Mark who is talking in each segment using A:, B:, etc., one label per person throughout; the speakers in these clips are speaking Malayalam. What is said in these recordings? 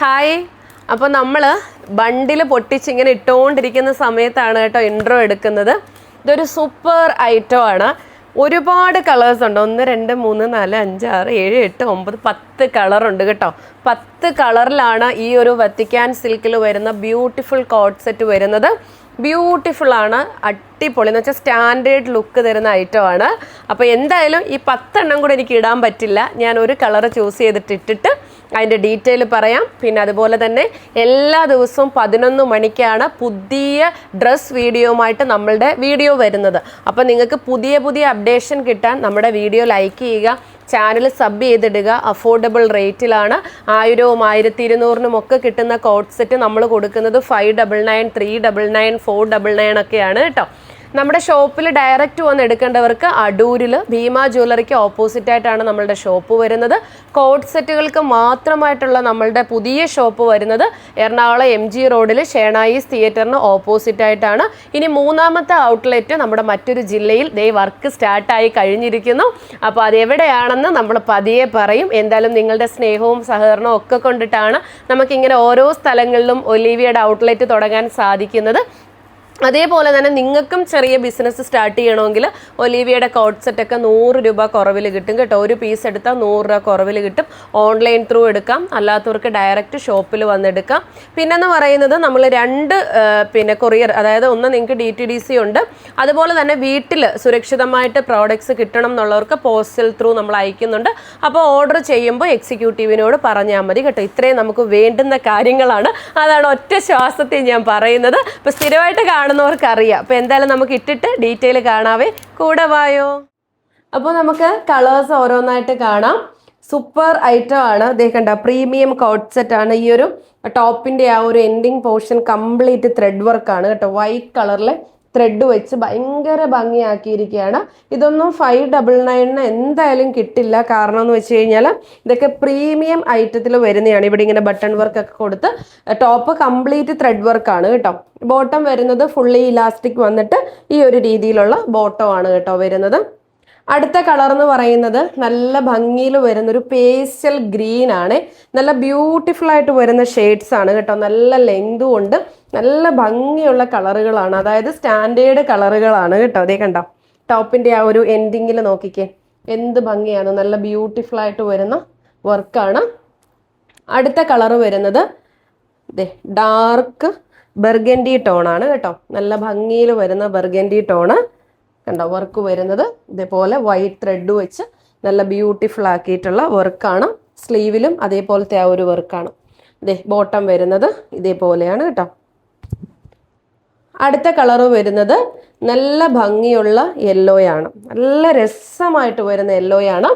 A: ഹായ് അപ്പോൾ നമ്മൾ ബണ്ടിൽ പൊട്ടിച്ച് ഇങ്ങനെ ഇട്ടുകൊണ്ടിരിക്കുന്ന സമയത്താണ് കേട്ടോ ഇൻട്രോ എടുക്കുന്നത് ഇതൊരു സൂപ്പർ ഐറ്റം ആണ് ഒരുപാട് കളേഴ്സ് ഉണ്ട് ഒന്ന് രണ്ട് മൂന്ന് നാല് അഞ്ച് ആറ് ഏഴ് എട്ട് ഒമ്പത് പത്ത് കളറുണ്ട് കേട്ടോ പത്ത് കളറിലാണ് ഈ ഒരു വത്തിക്കാൻ സിൽക്കിൽ വരുന്ന ബ്യൂട്ടിഫുൾ കോട്ട് സെറ്റ് വരുന്നത് ബ്യൂട്ടിഫുൾ ആണ് അടിപൊളി എന്ന് വെച്ചാൽ സ്റ്റാൻഡേർഡ് ലുക്ക് തരുന്ന ഐറ്റമാണ് അപ്പോൾ എന്തായാലും ഈ പത്തെണ്ണം കൂടെ എനിക്ക് ഇടാൻ പറ്റില്ല ഞാൻ ഒരു കളർ ചൂസ് ചെയ്തിട്ട് ഇട്ടിട്ട് അതിൻ്റെ ഡീറ്റെയിൽ പറയാം പിന്നെ അതുപോലെ തന്നെ എല്ലാ ദിവസവും പതിനൊന്ന് മണിക്കാണ് പുതിയ ഡ്രസ് വീഡിയോയുമായിട്ട് നമ്മളുടെ വീഡിയോ വരുന്നത് അപ്പോൾ നിങ്ങൾക്ക് പുതിയ പുതിയ അപ്ഡേഷൻ കിട്ടാൻ നമ്മുടെ വീഡിയോ ലൈക്ക് ചെയ്യുക ചാനൽ സബ് ചെയ്തിടുക അഫോർഡബിൾ റേറ്റിലാണ് ആയിരവും ആയിരത്തി ഇരുന്നൂറിനും ഒക്കെ കിട്ടുന്ന കോഡ് സെറ്റ് നമ്മൾ കൊടുക്കുന്നത് five double nine three double nine four double nine ഒക്കെയാണ് കേട്ടോ നമ്മുടെ ഷോപ്പിൽ ഡയറക്റ്റ് വന്ന് എടുക്കേണ്ടവർക്ക് അടൂരിൽ ഭീമ ജ്വല്ലറിക്ക് ഓപ്പോസിറ്റ് ആയിട്ടാണ് നമ്മളുടെ ഷോപ്പ് വരുന്നത് കോഡ് സെറ്റുകൾക്ക് മാത്രമായിട്ടുള്ള നമ്മളുടെ പുതിയ ഷോപ്പ് വരുന്നത് എറണാകുളം എം ജി റോഡിൽ ഷേണായിസ് തിയേറ്ററിന് ഓപ്പോസിറ്റ് ആയിട്ടാണ് ഇനി മൂന്നാമത്തെ ഔട്ട്ലെറ്റ് നമ്മുടെ മറ്റൊരു ജില്ലയിൽ ദേ വർക്ക് സ്റ്റാർട്ടായി കഴിഞ്ഞിരിക്കുന്നു അപ്പോൾ അതെവിടെയാണെന്ന് നമ്മൾ പതിയെ പറയും എന്തായാലും നിങ്ങളുടെ സ്നേഹവും സഹകരണവും ഒക്കെ കൊണ്ടിട്ടാണ് നമുക്കിങ്ങനെ ഓരോ സ്ഥലങ്ങളിലും ഒലീവിയുടെ ഔട്ട്ലെറ്റ് തുടങ്ങാൻ സാധിക്കുന്നത് അതേപോലെ തന്നെ നിങ്ങൾക്കും ചെറിയ ബിസിനസ് സ്റ്റാർട്ട് ചെയ്യണമെങ്കിൽ ഒലീവിയുടെ കോട്ട് നൂറ് രൂപ കുറവിൽ കിട്ടും കേട്ടോ ഒരു പീസ് എടുത്താൽ നൂറ് രൂപ കുറവിൽ കിട്ടും ഓൺലൈൻ ത്രൂ എടുക്കാം അല്ലാത്തവർക്ക് ഡയറക്റ്റ് ഷോപ്പിൽ വന്നെടുക്കാം പിന്നെന്ന് പറയുന്നത് നമ്മൾ രണ്ട് പിന്നെ കൊറിയർ അതായത് ഒന്ന് നിങ്ങൾക്ക് ഡി ടി ഡി സി ഉണ്ട് അതുപോലെ തന്നെ വീട്ടിൽ സുരക്ഷിതമായിട്ട് പ്രോഡക്ട്സ് കിട്ടണം എന്നുള്ളവർക്ക് പോസ്റ്റൽ ത്രൂ നമ്മൾ അയക്കുന്നുണ്ട് അപ്പോൾ ഓർഡർ ചെയ്യുമ്പോൾ എക്സിക്യൂട്ടീവിനോട് പറഞ്ഞാൽ മതി കേട്ടോ ഇത്രയും നമുക്ക് വേണ്ടുന്ന കാര്യങ്ങളാണ് അതാണ് ഒറ്റ ശ്വാസത്തിൽ ഞാൻ പറയുന്നത് അപ്പോൾ സ്ഥിരമായിട്ട് കാണാം കാണുന്നവർക്ക് അറിയാം അപ്പോൾ എന്തായാലും നമുക്ക് ഇട്ടിട്ട് ഡീറ്റെയിൽ കാണാവേ കൂടെ വായോ അപ്പോൾ നമുക്ക് കളേഴ്സ് ഓരോന്നായിട്ട് കാണാം സൂപ്പർ ഐറ്റം ആണ് ദേഹണ്ട പ്രീമിയം കോട്ട് സെറ്റ് ആണ് ഈ ഒരു ടോപ്പിൻ്റെ ആ ഒരു ending portion complete thread work ആണ് കേട്ടോ വൈറ്റ് കളറിലെ ത്രെഡ് വെച്ച് ഭയങ്കര ഭംഗിയാക്കിയിരിക്കുകയാണ് ഇതൊന്നും ഫൈവ് ഡബിൾ നയനിന് എന്തായാലും കിട്ടില്ല കാരണം എന്ന് വെച്ച് കഴിഞ്ഞാൽ ഇതൊക്കെ പ്രീമിയം ഐറ്റത്തിൽ വരുന്നതാണ് ഇവിടെ ഇങ്ങനെ ബട്ടൺ വർക്ക് ഒക്കെ കൊടുത്ത് ടോപ്പ് കംപ്ലീറ്റ് ത്രെഡ് വർക്കാണ് കേട്ടോ ബോട്ടം വരുന്നത് ഫുള്ളി ഇലാസ്റ്റിക് വന്നിട്ട് ഈ ഒരു രീതിയിലുള്ള ബോട്ടം ആണ് കേട്ടോ വരുന്നത് അടുത്ത കളർ എന്ന് പറയുന്നത് നല്ല ഭംഗിയിൽ ഒരു പേസ്റ്റൽ ഗ്രീൻ ആണ് നല്ല ബ്യൂട്ടിഫുൾ ആയിട്ട് വരുന്ന ഷെയ്ഡ്സ് ആണ് കേട്ടോ നല്ല ലെങ്ത് ഉണ്ട് നല്ല ഭംഗിയുള്ള കളറുകളാണ് അതായത് സ്റ്റാൻഡേർഡ് കളറുകളാണ് കേട്ടോ അതേ കണ്ടോ ടോപ്പിന്റെ ആ ഒരു എൻഡിങ്ങിൽ നോക്കിക്കേ എന്ത് ഭംഗിയാണ് നല്ല ബ്യൂട്ടിഫുൾ ആയിട്ട് വരുന്ന വർക്കാണ് അടുത്ത കളർ വരുന്നത് ഇതേ ഡാർക്ക് ബെർഗൻഡി ടോണാണ് കേട്ടോ നല്ല ഭംഗിയിൽ വരുന്ന ബെർഗൻഡി ടോണ് കണ്ടോ വർക്ക് വരുന്നത് ഇതേപോലെ വൈറ്റ് ത്രെഡ് വെച്ച് നല്ല ബ്യൂട്ടിഫുൾ ആക്കിയിട്ടുള്ള വർക്കാണ് സ്ലീവിലും അതേപോലത്തെ ആ ഒരു വർക്കാണ് ഇതേ ബോട്ടം വരുന്നത് ഇതേപോലെയാണ് കേട്ടോ അടുത്ത കളറ് വരുന്നത് നല്ല ഭംഗിയുള്ള യെല്ലോയാണ് നല്ല രസമായിട്ട് വരുന്ന യെല്ലോയാണ്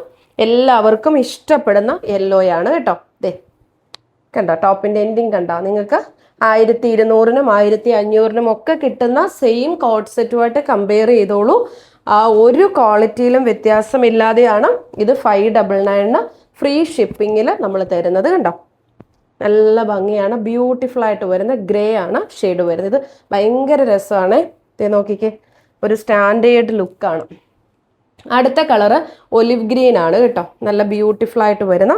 A: എല്ലാവർക്കും ഇഷ്ടപ്പെടുന്ന യെല്ലോയാണ് കേട്ടോ ദേ കണ്ടോ ടോപ്പിൻ്റെ എൻഡിങ് കണ്ടോ നിങ്ങൾക്ക് ആയിരത്തി ഇരുന്നൂറിനും ആയിരത്തി അഞ്ഞൂറിനും ഒക്കെ കിട്ടുന്ന സെയിം കോഡ് സെറ്റുമായിട്ട് കമ്പയർ ചെയ്തോളൂ ആ ഒരു ക്വാളിറ്റിയിലും വ്യത്യാസമില്ലാതെയാണ് ഇത് ഫൈവ് ഡബിൾ നയണ് ഫ്രീ ഷിപ്പിങ്ങിൽ നമ്മൾ തരുന്നത് കണ്ടോ നല്ല ഭംഗിയാണ് ബ്യൂട്ടിഫുൾ ആയിട്ട് വരുന്ന ഗ്രേ ആണ് ഷെയ്ഡ് വരുന്നത് ഇത് ഭയങ്കര രസമാണ് ഇത് നോക്കിക്കേ ഒരു സ്റ്റാൻഡേർഡ് ലുക്കാണ് അടുത്ത കളറ് ഒലിവ് ഗ്രീൻ ആണ് കേട്ടോ നല്ല ബ്യൂട്ടിഫുൾ ആയിട്ട് വരുന്ന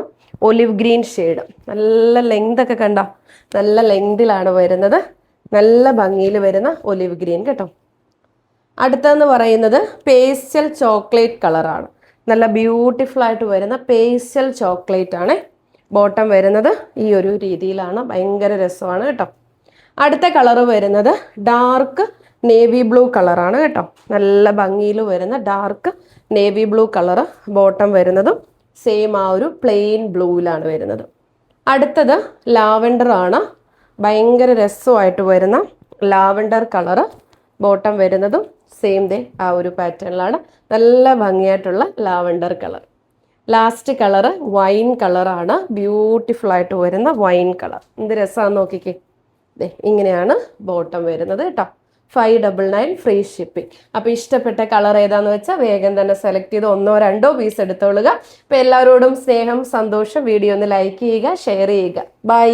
A: ഒലിവ് ഗ്രീൻ ഷെയ്ഡ് നല്ല ലെങ്ത് ഒക്കെ കണ്ടോ നല്ല ലെങ്തിലാണ് വരുന്നത് നല്ല ഭംഗിയിൽ വരുന്ന ഒലിവ് ഗ്രീൻ കേട്ടോ അടുത്തതെന്ന് പറയുന്നത് പേസ്റ്റൽ ചോക്ലേറ്റ് കളറാണ് നല്ല ബ്യൂട്ടിഫുൾ ആയിട്ട് വരുന്ന പേസ്റ്റൽ ചോക്ലേറ്റ് ആണ് ബോട്ടം വരുന്നത് ഈ ഒരു രീതിയിലാണ് ഭയങ്കര രസമാണ് കേട്ടോ അടുത്ത കളർ വരുന്നത് ഡാർക്ക് നേവി ബ്ലൂ കളറാണ് കേട്ടോ നല്ല ഭംഗിയിൽ വരുന്ന dark navy blue colour bottom വരുന്നതും സെയിം ആ ഒരു പ്ലെയിൻ ബ്ലൂവിലാണ് വരുന്നത് അടുത്തത് ലാവൻഡർ ആണ് ഭയങ്കര രസമായിട്ട് വരുന്ന ലാവൻഡർ കളറ് ബോട്ടം വരുന്നതും സെയിം ദേ ആ ഒരു പാറ്റേണിലാണ് നല്ല ഭംഗിയായിട്ടുള്ള lavender colour last colour wine കളറാണ് ബ്യൂട്ടിഫുൾ ആയിട്ട് വരുന്ന വൈൻ കളർ എന്ത് രസമാണെന്ന് നോക്കിക്കേ ദേ ഇങ്ങനെയാണ് ബോട്ടം വരുന്നത് കേട്ടോ five double nine free shipping അപ്പോൾ ഇഷ്ടപ്പെട്ട കളർ ഏതാന്ന് വെച്ചാൽ വേഗം തന്നെ സെലക്ട് ചെയ്ത് ഒന്നോ രണ്ടോ പീസ് എടുത്തോളുക അപ്പോൾ എല്ലാവരോടും സ്നേഹം സന്തോഷം വീഡിയോ ഒന്ന് ലൈക്ക് ചെയ്യുക ഷെയർ ചെയ്യുക ബൈ